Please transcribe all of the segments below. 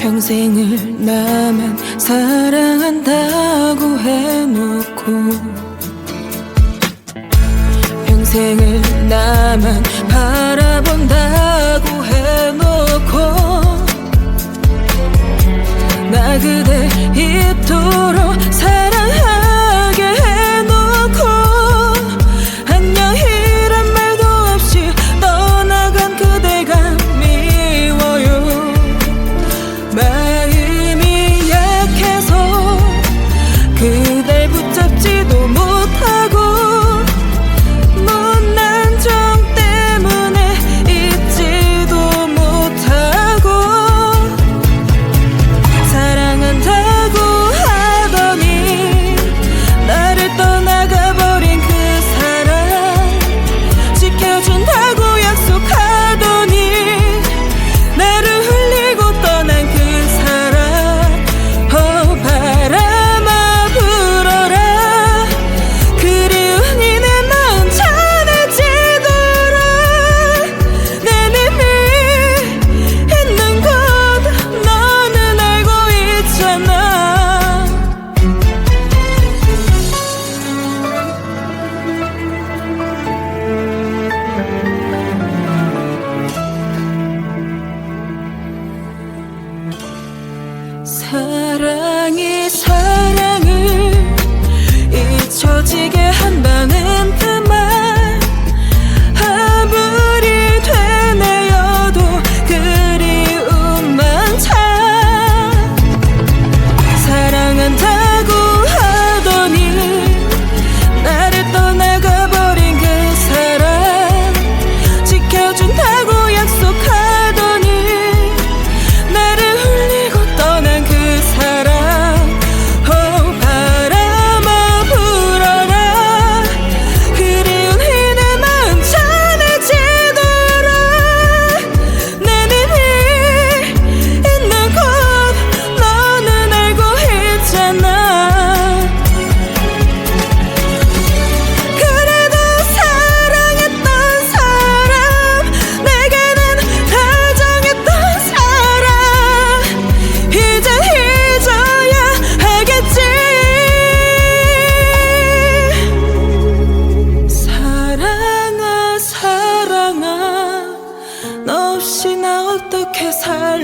평생을 나만 사랑한다고 해놓고 평생을 나만 바라본다고 해놓고 나 그대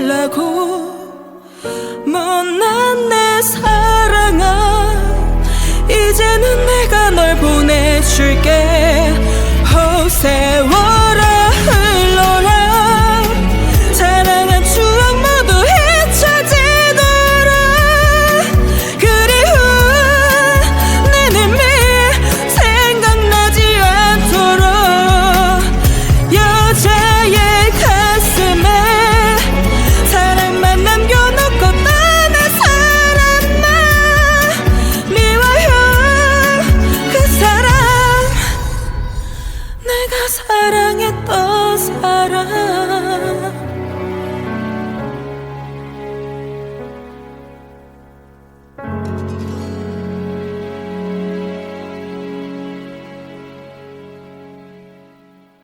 달라고 못난 내 사랑아 이제는 내가 널 보내줄게. 사랑했던 사람.